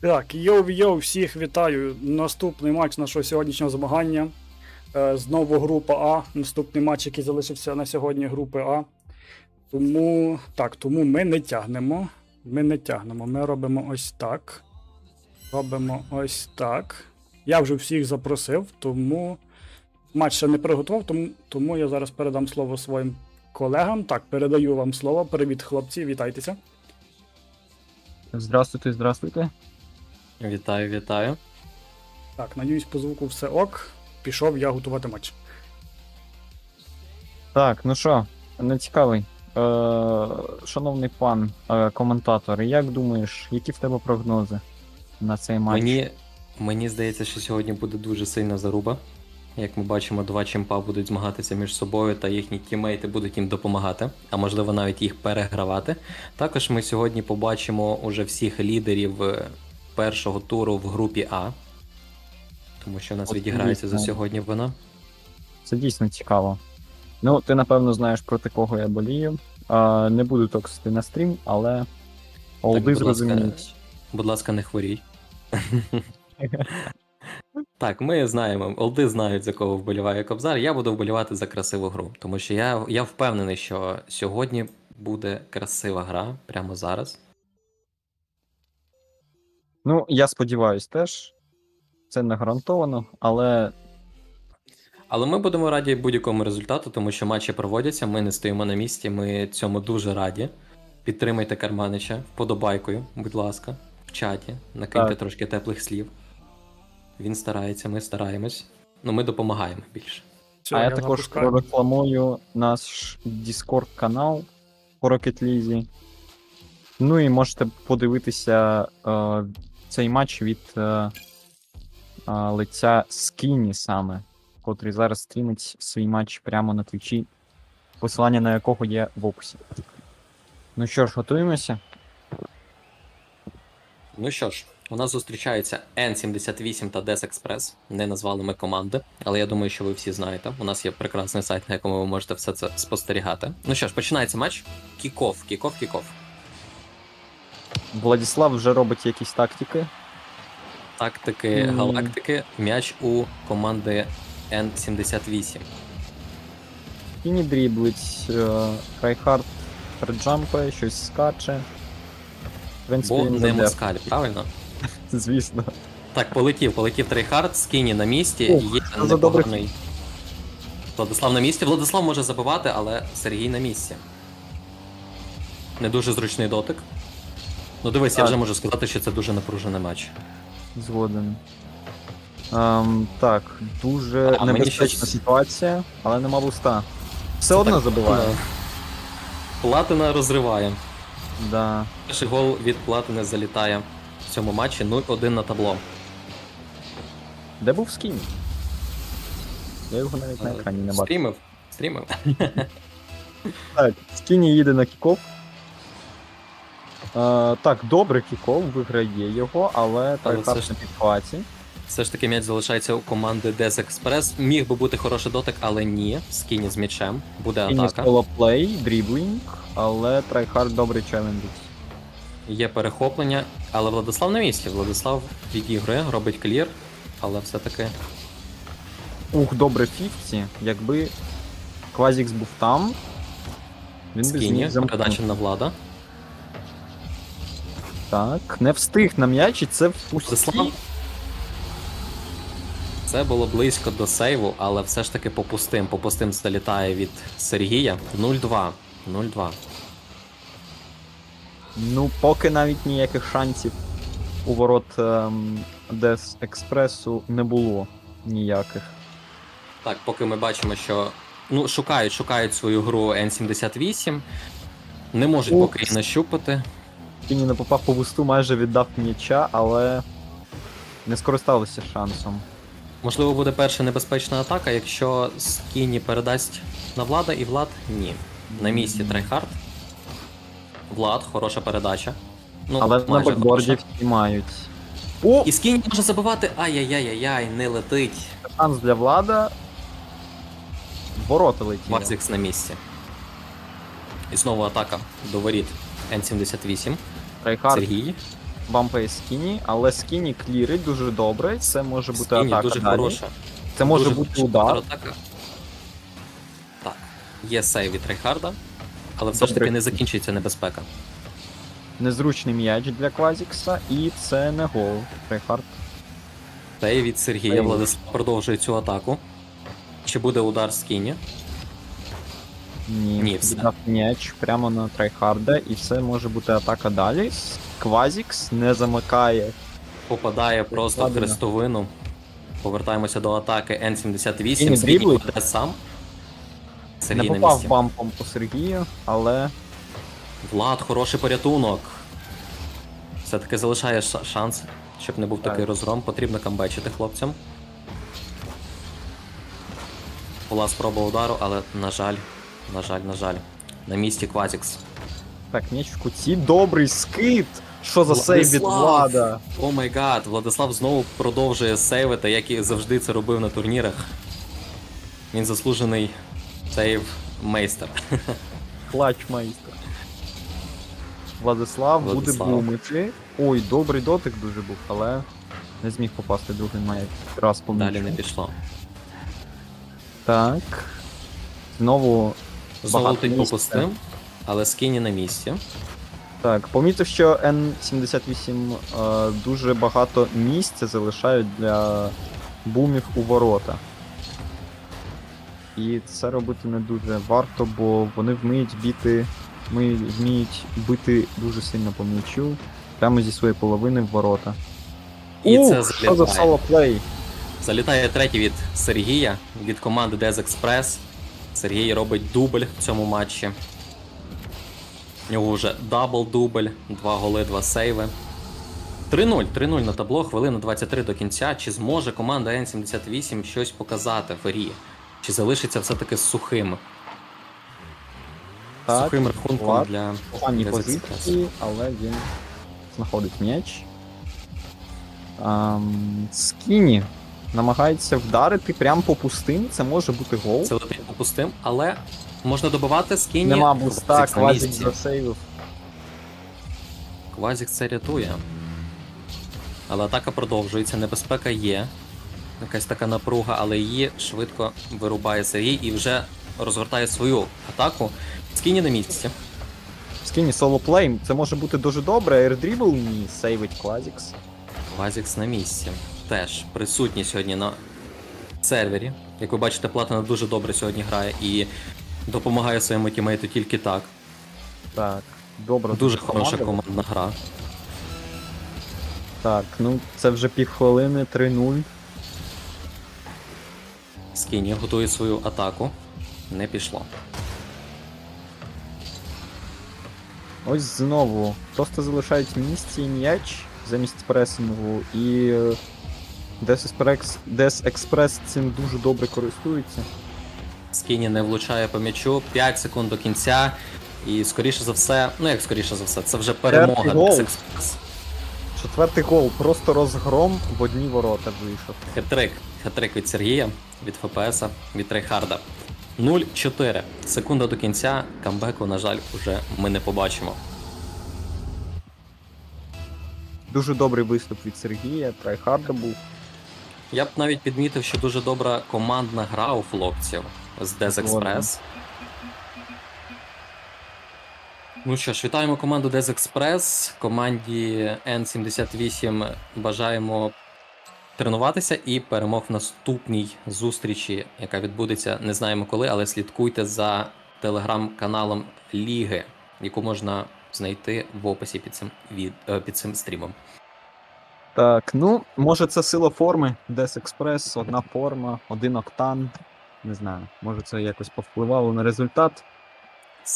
Так, йоу-йоу, всіх вітаю. Наступний матч нашого сьогоднішнього змагання. Е, Знову група А. Наступний матч, який залишився на сьогодні групи А. Тому так, тому ми не тягнемо. Ми не тягнемо. Ми робимо ось так. Робимо ось так. Я вже всіх запросив, тому матч ще не приготував, тому, тому я зараз передам слово своїм колегам. Так, передаю вам слово. Привіт, хлопці, вітайтеся. Здравствуйте, здравствуйте. Вітаю, вітаю. Так, надіюсь, по звуку все ок. Пішов я готувати матч. Так, ну що, не цікавий. Е, шановний пан е, коментатор, як думаєш, які в тебе прогнози на цей матч? Мені, мені здається, що сьогодні буде дуже сильна заруба. Як ми бачимо, два чемпа будуть змагатися між собою, та їхні тімейти будуть їм допомагати, а можливо навіть їх перегравати. Також ми сьогодні побачимо уже всіх лідерів е, першого туру в групі А. Тому що в нас От відіграється за дійсно. сьогодні вона. Це дійсно цікаво. Ну, ти напевно знаєш проти кого я болію. Е, не буду токсити на стрім, але олди будь ласка, зрозуміють. Будь ласка, не хворій. Так, ми знаємо, олди знають, за кого вболіває Кобзар. Я буду вболівати за красиву гру, тому що я, я впевнений, що сьогодні буде красива гра прямо зараз. Ну, я сподіваюсь теж. Це не гарантовано, але Але ми будемо раді будь-якому результату, тому що матчі проводяться, ми не стоїмо на місці, ми цьому дуже раді. Підтримайте Карманича вподобайкою, будь ласка, в чаті, накиньте Так. трошки теплих слів. Він старається, ми стараємось. Ну, ми допомагаємо більше. Все, а я, також запускаю. прорекламую наш Discord канал по Rocket League. Ну і можете подивитися е, цей матч від е, е, лиця Скіні саме, котрий зараз стрімить свій матч прямо на твічі, посилання на якого є в описі. Ну що ж, готуємося? Ну що ж, у нас зустрічаються N78 та DES Express. Не назвали ми команди, але я думаю, що ви всі знаєте. У нас є прекрасний сайт, на якому ви можете все це спостерігати. Ну що ж, починається матч. Кіков, кіков, кіков. Владіслав вже робить якісь тактики. Тактики галактики. М'яч у команди N78. Скіні дріблить, е, Райхард переджампає, щось скаче. В принципі, Бо він не москаль, правильно? звісно. Так, полетів, полетів Трейхард, скіні на місці, Ух, є що за добрий непоганий. Владислав на місці. Владислав може забивати, але Сергій на місці. Не дуже зручний дотик. Ну дивись, я Так. вже можу сказати, що це дуже напружений матч. Згоден. Ем, так, дуже А, мені небезпечна щось- ситуація, але нема буста. Все Це одно так, забиває. е, Платина розриває. Да. Перший гол від Платини залітає в цьому матчі 0-1 на табло. Де був скін? Я його навіть на Е, екрані не бачу. Стрімив. Стрімив. Так, скіні їде на кіков. Е, так, добре кіков, виграє його, але Але це ж-. Все ж таки м'яч залишається у команди Des Express. Міг би бути хороший дотик, але ні. Скіні з м'ячем. Буде Скіні атака. солоплей, дріблінг, але Трайхард добре челенджить. Є перехоплення, але Владислав на місці. Владислав відігрує, робить клір, але все-таки Ух, добре 50. Якби Квазікс був там. Він би скіні, замкнути. передача на влада. Так, не встиг на м'яч, і це в Це було близько до сейву, але все ж таки по пустим. По пустим залітає від Сергія. 0-2. 0-2. Ну, поки навіть ніяких шансів у ворот ем, Дес Експресу не було ніяких. Так, поки ми бачимо, що ну, шукають, шукають свою гру N78. Не можуть поки її нащупати. Кіні не попав по вусту, майже віддав м'яча, але не скористався шансом. Можливо, буде перша небезпечна атака, якщо Скіні передасть на Влада, і Влад ні. На місці Трайхард. Влад, хороша передача. Ну, але на майже бекборді хороша. всі мають. О! І Скіні може забивати. Ай-яй-яй-яй, не летить. Шанс для влада. Ворота летіли. Максикс на місці. І знову атака до воріт N78. Трайхард Сергій. бампає скіні, але скіні клірить дуже добре. Це може бути Скіні атака дуже далі. хороша. Це може Дуже бути хороша удар. контратака. Так, є сейв від Рейхарда, але все ж Добре. таки не закінчується небезпека. Незручний м'яч для Квазікса, і це не гол. Рейхард. Сейв від Сергія Сейв. Владислав продовжує цю атаку. Чи буде удар з Кіні? Ні, Ні, все. віддав м'яч прямо на Трайхарда, і це може бути атака далі. Квазікс не замикає. Попадає просто в Ладно. хрестовину. Повертаємося до атаки N78. Кіні Скіні дріблить. сам. Не Сергій на попав місці. бампом по Сергію, але Влад, хороший порятунок. Все-таки залишає ша- шанс, щоб не був Так. такий розгром. Потрібно камбечити хлопцям. Була спроба удару, але, на жаль, на жаль, на жаль. На місці Квазікс. так, м'яч в куті. Добрий скид! Що за сейв від влада? О май гад, Владислав знову продовжує сейвити, як і завжди це робив на турнірах. Він заслужений сейв мейстер. Клач майстер. Владислав, Владислав. буде бумити. Ой, добрий дотик дуже був, але не зміг попасти другий має раз по Далі не пішло. Так. Знову Місця. попустим, але скіні на місці. Так, помітив, що N78 е, дуже багато місця залишають для бумів у ворота. І це робити не дуже варто, бо вони вміють біти, ми вміють бити дуже сильно по м'ячу, прямо зі своєї половини в ворота. І Ух, це що за залітає. соло плей? Залітає третій від Сергія від команди Express. Сергій робить дубль в цьому матчі. У нього вже дабл-дубль, два голи, два сейви. 3-0, 3-0 на табло, хвилина 23 до кінця. Чи зможе команда N78 щось показати в грі? Чи залишиться все-таки сухим? Так, сухим рахунком Влад. для Погані Dez Express. позиції, але він знаходить м'яч. Ам, Скіні намагається вдарити прямо по пустим, це може бути гол. Це летить попустим, але можна добивати скіні. Нема буста, Квазікс на квазик місці. засейвив. Квазік це рятує. Але атака продовжується, небезпека є. Якась така напруга, але її швидко вирубає Сергій і вже розгортає свою атаку. Скіні на місці. Скіні соло плей, це може бути дуже добре, аірдрібл ні, сейвить Квазікс. Квазікс на місці. Теж присутній сьогодні на сервері. Як ви бачите, Платина дуже добре сьогодні грає і допомагає своєму тімейту тільки так. Так, добре. Дуже хороша командна гра. Так, ну це вже півхвилини, 3-0. Скіні готує свою атаку. Не пішло. Ось знову. Просто залишають місці м'яч замість пресингу і. Дес Експрес, цим дуже добре користується. Скіні не влучає по м'ячу, 5 секунд до кінця. І скоріше за все, ну як скоріше за все, це вже перемога. Dex Четвертий гол, просто розгром в одні ворота вийшов. Хетрик. Хетрик від Сергія, від ФПС, від Рейхарда. 0-4. Секунда до кінця. Камбеку, на жаль, уже ми не побачимо. Дуже добрий виступ від Сергія, Трайхарда був. Я б навіть підмітив, що дуже добра командна гра у хлопців з Express. Ну що ж, вітаємо команду Express. Команді N78 бажаємо тренуватися і перемог в наступній зустрічі, яка відбудеться не знаємо коли, але слідкуйте за телеграм-каналом Ліги, яку можна знайти в описі під цим, від... е, під цим стрімом. Так, ну, може це сила форми, Дес Експрес, одна форма, один октан. Не знаю, може це якось повпливало на результат,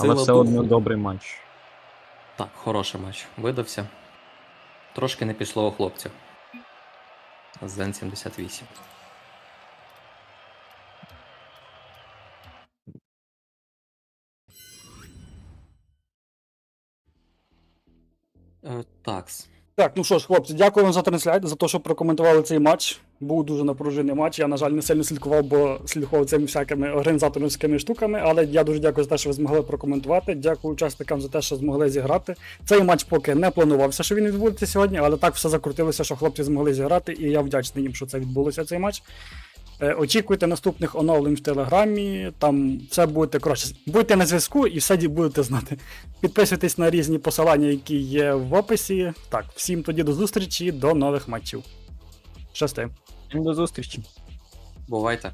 але все духу. одно добрий матч. Так, хороший матч. Видався. Трошки не пішло у хлопців. З Zen78. Е, такс. Так, ну що ж, хлопці, дякую вам за трансляцію, за те, що прокоментували цей матч. Був дуже напружений матч. Я, на жаль, не сильно слідкував, бо слідкував цими всякими організаторськими штуками. Але я дуже дякую за те, що ви змогли прокоментувати. Дякую учасникам за те, що змогли зіграти. Цей матч поки не планувався, що він відбудеться сьогодні, але так все закрутилося, що хлопці змогли зіграти, і я вдячний їм, що це відбулося цей матч. Е, Очікуйте наступних оновлень в телеграмі. Там все будете коротше. Будьте на зв'язку і все будете знати. Підписуйтесь на різні посилання, які є в описі. Так, всім тоді до зустрічі, до нових матчів. Щасти. Всім до зустрічі. Бувайте.